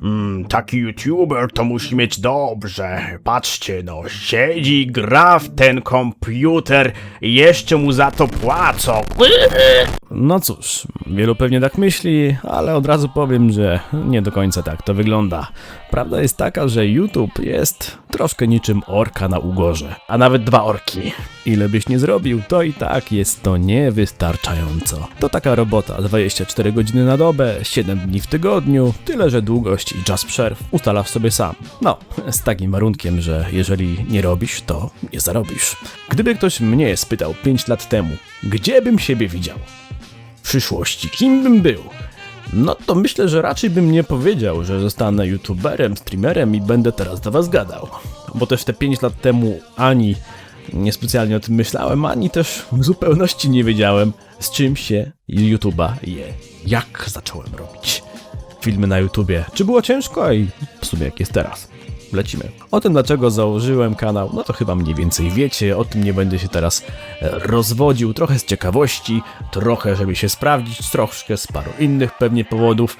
Mm, taki youtuber to musi mieć dobrze. Patrzcie, no, siedzi, gra w ten komputer jeszcze mu za to płacą. No cóż, wielu pewnie tak myśli, ale od razu powiem, że nie do końca tak to wygląda. Prawda jest taka, że YouTube jest troszkę niczym orka na ugorze, a nawet dwa orki. Ile byś nie zrobił, to i tak jest to niewystarczająco. To taka robota, 24 godziny na dobę, 7 dni w tygodniu, tyle że długość i czas przerw ustalasz sobie sam. No, z takim warunkiem, że jeżeli nie robisz, to nie zarobisz. Gdyby ktoś mnie spytał 5 lat temu, gdzie bym siebie widział? Przyszłości, kim bym był? No to myślę, że raczej bym nie powiedział, że zostanę youtuberem, streamerem i będę teraz do was gadał. Bo też te 5 lat temu ani niespecjalnie o tym myślałem, ani też w zupełności nie wiedziałem, z czym się YouTube'a je. Jak zacząłem robić filmy na YouTubie. Czy było ciężko i w sumie jak jest teraz. Lecimy. O tym, dlaczego założyłem kanał, no to chyba mniej więcej wiecie, o tym nie będę się teraz e, rozwodził, trochę z ciekawości, trochę żeby się sprawdzić, troszkę z paru innych pewnie powodów,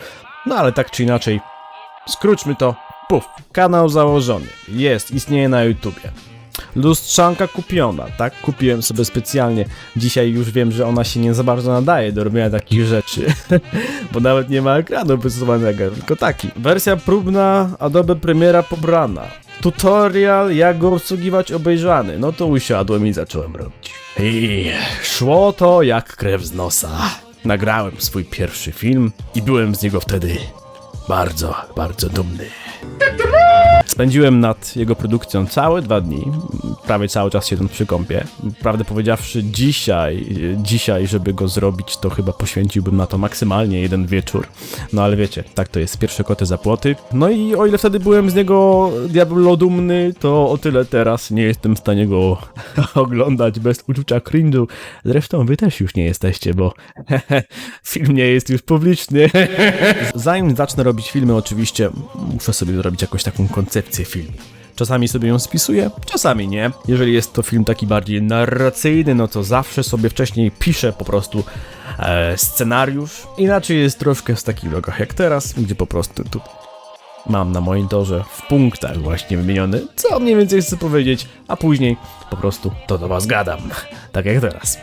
no ale tak czy inaczej, skróćmy to, puf, kanał założony, jest, istnieje na YouTubie. Lustrzanka kupiona, tak? Kupiłem sobie specjalnie. Dzisiaj już wiem, że ona się nie za bardzo nadaje do robienia takich rzeczy, bo nawet nie ma ekranu wysuwanego, tylko taki. Wersja próbna Adobe Premiera pobrana. Tutorial, jak go obsługiwać obejrzany. No to usiadłem i zacząłem robić. I szło to jak krew z nosa. Nagrałem swój pierwszy film i byłem z niego wtedy bardzo, bardzo dumny. Spędziłem nad jego produkcją całe dwa dni, prawie cały czas siedząc przy kąpie. Prawdę powiedziawszy, dzisiaj, dzisiaj, żeby go zrobić, to chyba poświęciłbym na to maksymalnie jeden wieczór. No ale wiecie, tak to jest, pierwsze koty za płoty. No i o ile wtedy byłem z niego diablo dumny, to o tyle teraz nie jestem w stanie go oglądać bez uczucia cringe'u. Zresztą wy też już nie jesteście, bo film nie jest już publiczny. Zanim zacznę robić filmy, oczywiście muszę sobie zrobić jakąś taką koncepcję filmu. Czasami sobie ją spisuję, czasami nie. Jeżeli jest to film taki bardziej narracyjny, no to zawsze sobie wcześniej piszę po prostu e, scenariusz. Inaczej jest troszkę w takich vlogach jak teraz, gdzie po prostu tu mam na monitorze w punktach właśnie wymieniony, co mniej więcej chcę powiedzieć, a później po prostu to do was gadam, tak jak teraz.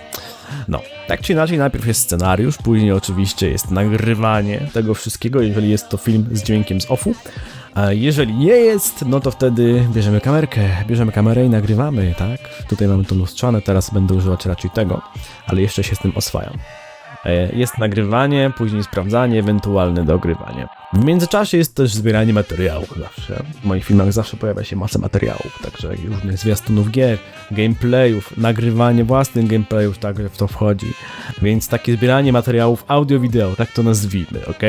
No, tak czy inaczej, najpierw jest scenariusz, później oczywiście jest nagrywanie tego wszystkiego, jeżeli jest to film z dźwiękiem z offu. A jeżeli nie jest, no to wtedy bierzemy kamerkę, bierzemy kamerę i nagrywamy, tak? Tutaj mamy to lustrzane, teraz będę używać raczej tego, ale jeszcze się z tym oswajam. E, Jest nagrywanie, później sprawdzanie, ewentualne dogrywanie. W międzyczasie jest też zbieranie materiałów zawsze. W moich filmach zawsze pojawia się masa materiałów, także różnych zwiastunów gier, gameplayów, nagrywanie własnych gameplayów także w to wchodzi. Więc takie zbieranie materiałów audio-wideo, tak to nazwijmy, ok?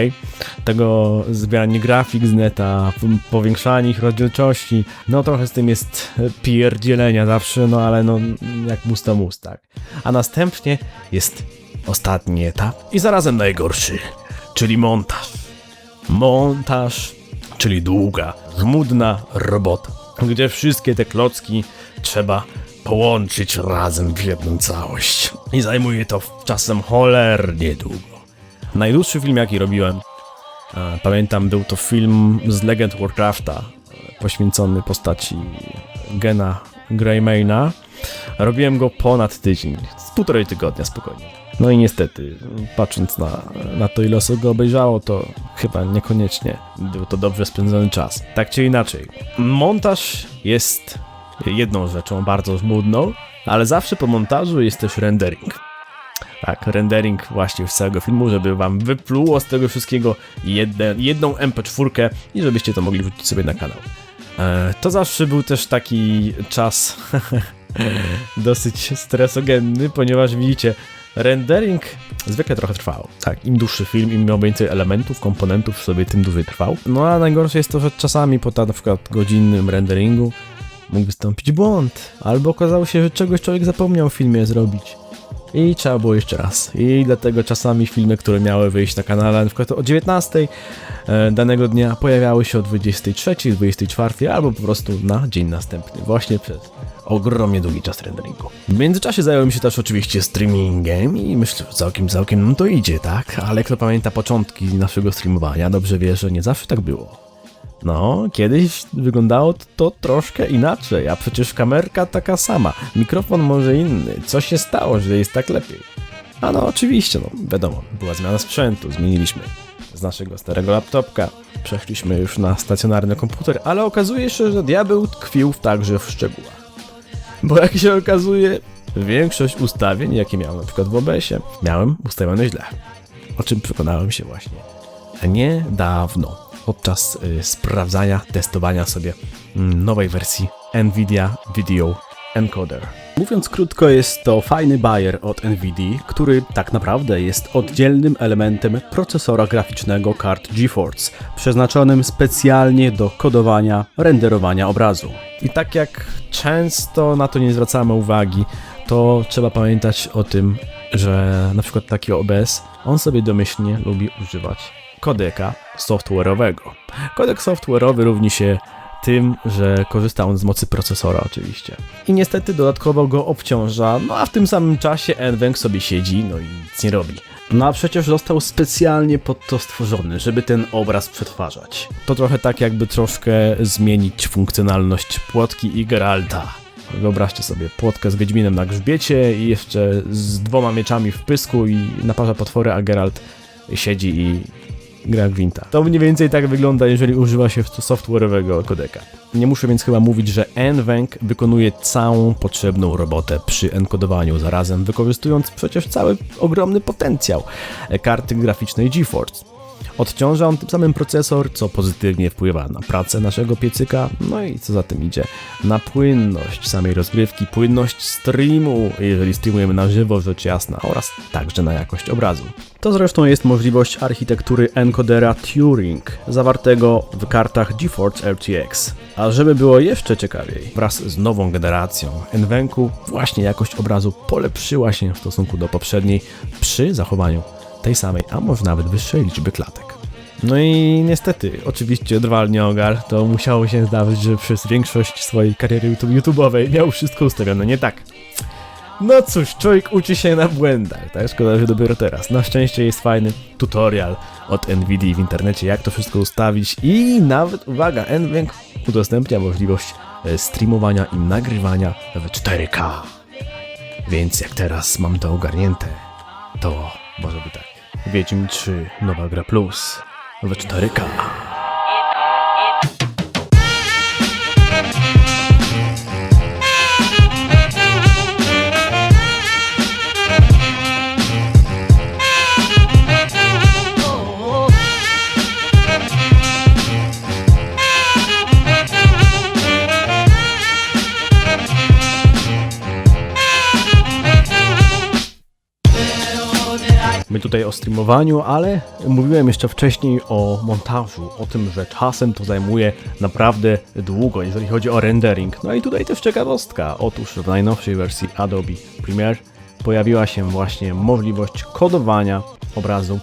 Tego zbieranie grafik z neta, powiększanie ich rozdzielczości, no trochę z tym jest pierdzielenia zawsze, no ale no jak mus to mus, tak? A następnie jest ostatni etap i zarazem najgorszy, czyli montaż. Montaż, czyli długa, żmudna robota, gdzie wszystkie te klocki trzeba połączyć razem w jedną całość. I zajmuje to czasem cholernie długo. Najdłuższy film, jaki robiłem, pamiętam, był to film z Legend Warcrafta, poświęcony postaci Gena Greymana. Robiłem go ponad tydzień, z półtorej tygodnia spokojnie. No i niestety, patrząc na, na to, ile osób go obejrzało, to chyba niekoniecznie był to dobrze spędzony czas. Tak czy inaczej, montaż jest jedną rzeczą bardzo żmudną, ale zawsze po montażu jest też rendering. Tak, rendering właśnie z całego filmu, żeby wam wypluło z tego wszystkiego jedne, jedną MP4 i żebyście to mogli wrzucić sobie na kanał. E, to zawsze był też taki czas dosyć stresogenny, ponieważ widzicie, rendering zwykle trochę trwał. Tak, im dłuższy film, im miał więcej elementów, komponentów w sobie, tym dłużej trwał. No a najgorsze jest to, że czasami po na przykład godzinnym renderingu mógł wystąpić błąd, albo okazało się, że czegoś człowiek zapomniał w filmie zrobić. I trzeba było jeszcze raz. I dlatego czasami filmy, które miały wyjść na kanale na przykład o 19 e, danego dnia pojawiały się o 23, 24 albo po prostu na dzień następny, właśnie przez ogromnie długi czas renderingu. W międzyczasie zająłem się też oczywiście streamingiem i myślę, że całkiem, całkiem to idzie, tak? Ale kto pamięta początki naszego streamowania, dobrze wie, że nie zawsze tak było. No, kiedyś wyglądało to troszkę inaczej, a przecież kamerka taka sama, mikrofon może inny. Co się stało, że jest tak lepiej? A no oczywiście, no wiadomo, była zmiana sprzętu, zmieniliśmy z naszego starego laptopka, przeszliśmy już na stacjonarny komputer, ale okazuje się, że diabeł tkwił także w szczegółach. Bo jak się okazuje, większość ustawień, jakie miałem na przykład w OBS-ie, miałem ustawione źle. O czym przekonałem się właśnie niedawno, podczas y, sprawdzania, testowania sobie mm, nowej wersji NVIDIA Video Encoder. Mówiąc krótko, jest to fajny bajer od NVIDIA, który tak naprawdę jest oddzielnym elementem procesora graficznego kart GeForce, przeznaczonym specjalnie do kodowania, renderowania obrazu. I tak jak często na to nie zwracamy uwagi, to trzeba pamiętać o tym, że na przykład taki OBS, on sobie domyślnie lubi używać kodeka software'owego. Kodek software'owy równi się tym, że korzysta on z mocy procesora oczywiście. I niestety dodatkowo go obciąża, no a w tym samym czasie NVENC sobie siedzi, no i nic nie robi. No a przecież został specjalnie pod to stworzony, żeby ten obraz przetwarzać. To trochę tak jakby troszkę zmienić funkcjonalność płotki i Geralta. Wyobraźcie sobie płotkę z Wiedźminem na grzbiecie i jeszcze z dwoma mieczami w pysku i naparza potwory, a Geralt siedzi i gra gwinta. To mniej więcej tak wygląda, jeżeli używa się software'owego kodeka. Nie muszę więc chyba mówić, że NVENC wykonuje całą potrzebną robotę przy enkodowaniu, zarazem wykorzystując przecież cały ogromny potencjał karty graficznej GeForce. Odciąża on tym samym procesor, co pozytywnie wpływa na pracę naszego piecyka, no i co za tym idzie, na płynność samej rozgrywki, płynność streamu, jeżeli streamujemy na żywo, rzecz jasna, oraz także na jakość obrazu. To zresztą jest możliwość architektury encodera Turing, zawartego w kartach GeForce RTX. A żeby było jeszcze ciekawiej, wraz z nową generacją NVENC-u właśnie jakość obrazu polepszyła się w stosunku do poprzedniej przy zachowaniu tej samej, a może nawet wyższej liczby klatek. No i niestety, oczywiście drwalnie ogar, to musiało się zdarzyć, że przez większość swojej kariery YouTube YouTube'owej miał wszystko ustawione nie tak. No cóż, człowiek uczy się na błędach, tak? Szkoda, że dopiero teraz. Na szczęście jest fajny tutorial od NVIDIA w internecie, jak to wszystko ustawić i nawet, uwaga, NVENC udostępnia możliwość e, streamowania i nagrywania w 4K. Więc jak teraz mam to ogarnięte, to może by tak. Wiedźmin 3, nowa gra plus w 4K. Tutaj o streamowaniu, ale mówiłem jeszcze wcześniej o montażu, o tym, że czasem to zajmuje naprawdę długo, jeżeli chodzi o rendering. No i tutaj też ciekawostka. Otóż w najnowszej wersji Adobe Premiere pojawiła się właśnie możliwość kodowania obrazu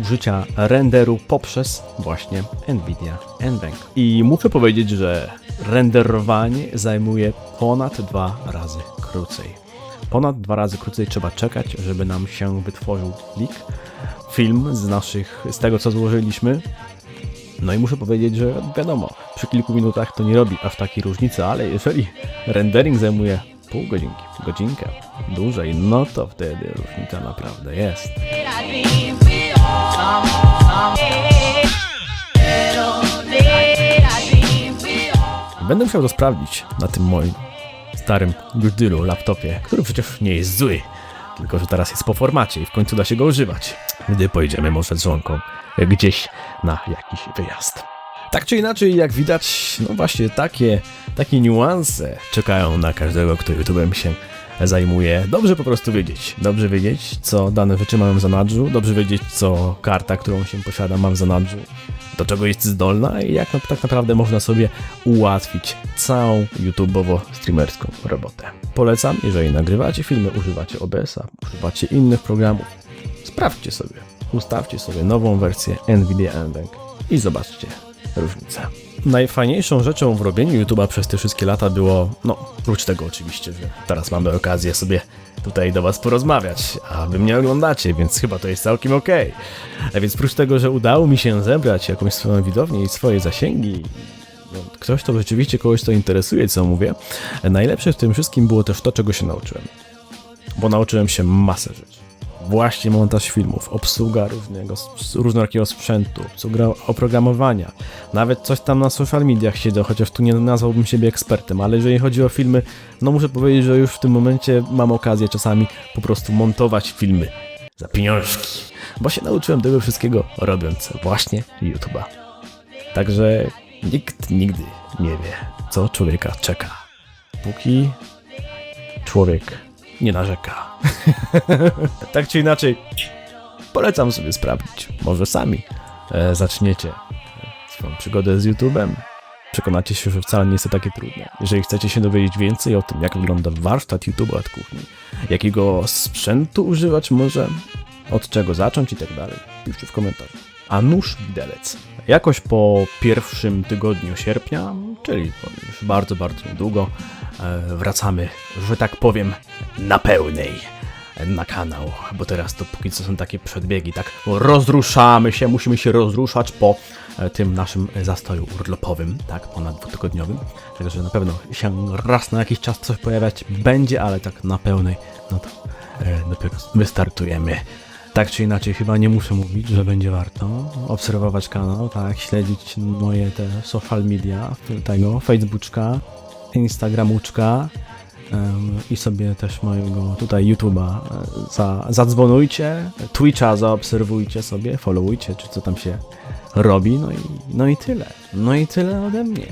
użycia renderu poprzez właśnie Nvidia NVENC. I muszę powiedzieć, że renderowanie zajmuje ponad dwa razy krócej ponad dwa razy krócej trzeba czekać, żeby nam się wytworzył plik, film z naszych, z tego co złożyliśmy. No i muszę powiedzieć, że wiadomo, przy kilku minutach to nie robi aż takiej różnicy, ale jeżeli rendering zajmuje pół godzinki, godzinkę dłużej, no to wtedy różnica naprawdę jest. Będę musiał to sprawdzić na tym moim starym Goodillu laptopie, który przecież nie jest zły, tylko że teraz jest po formacie i w końcu da się go używać, gdy pojedziemy może z żonką gdzieś na jakiś wyjazd. Tak czy inaczej, jak widać, no właśnie takie, takie niuanse czekają na każdego, kto YouTube'em się zajmuje. Dobrze po prostu wiedzieć. Dobrze wiedzieć, co dane rzeczy mam w zanadrzu. Dobrze wiedzieć, co karta, którą się posiada, mam w zanadrzu. Do czego jest zdolna i jak tak naprawdę można sobie ułatwić całą YouTubeowo-streamerską robotę. Polecam, jeżeli nagrywacie filmy, używacie OBS-a, używacie innych programów. Sprawdźcie sobie, ustawcie sobie nową wersję NVIDIA NVENC i zobaczcie różnicę. Najfajniejszą rzeczą w robieniu YouTube'a przez te wszystkie lata było, no, oprócz tego oczywiście, że teraz mamy okazję sobie tutaj do was porozmawiać, a wy mnie oglądacie, więc chyba to jest całkiem okej. A więc prócz tego, że udało mi się zebrać jakąś swoją widownię i swoje zasięgi, no, ktoś to rzeczywiście kogoś to interesuje, co mówię, najlepsze w tym wszystkim było też to, czego się nauczyłem. Bo nauczyłem się masę rzeczy. Właśnie montaż filmów, obsługa różnego, różnorakiego sprzętu, obsługa oprogramowania. Nawet coś tam na social mediach siedzę, chociaż tu nie nazwałbym siebie ekspertem, ale jeżeli chodzi o filmy, no muszę powiedzieć, że już w tym momencie mam okazję czasami po prostu montować filmy za pieniążki. Bo się nauczyłem tego wszystkiego robiąc właśnie YouTube'a. Także nikt nigdy nie wie, co człowieka czeka. Póki człowiek nie narzeka. tak czy inaczej, polecam sobie sprawdzić. Może sami e, zaczniecie swoją przygodę z YouTube'em. Przekonacie się, że wcale nie jest to takie trudne. Jeżeli chcecie się dowiedzieć więcej o tym, jak wygląda warsztat YouTube'a od kuchni, jakiego sprzętu używać może, od czego zacząć i tak dalej, piszcie w komentarzu. A nóż widelec. Jakoś po pierwszym tygodniu sierpnia, czyli już bardzo, bardzo niedługo, e, wracamy, że tak powiem, na pełnej na kanał, bo teraz to póki co są takie przedbiegi, tak rozruszamy się, musimy się rozruszać po e, tym naszym zastoju urlopowym, tak, ponad dwutygodniowym, także na pewno się raz na jakiś czas coś pojawiać będzie, ale tak na pełnej, no to e, dopiero wystartujemy. Tak czy inaczej, chyba nie muszę mówić, że będzie warto obserwować kanał, tak, śledzić moje te social media, tego, Facebooka, Instagramuczka, i sobie też mojego tutaj YouTube'a e, za, zadzwonujcie, Twitcha zaobserwujcie sobie, followujcie, czy co tam się robi, no i, no i tyle. No i tyle ode mnie.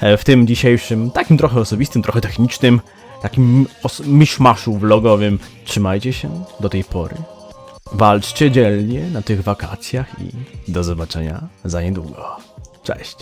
E, W tym dzisiejszym, takim trochę osobistym, trochę technicznym, takim miszmaszu vlogowym, trzymajcie się do tej pory. Walczcie dzielnie na tych wakacjach i do zobaczenia za niedługo. Cześć.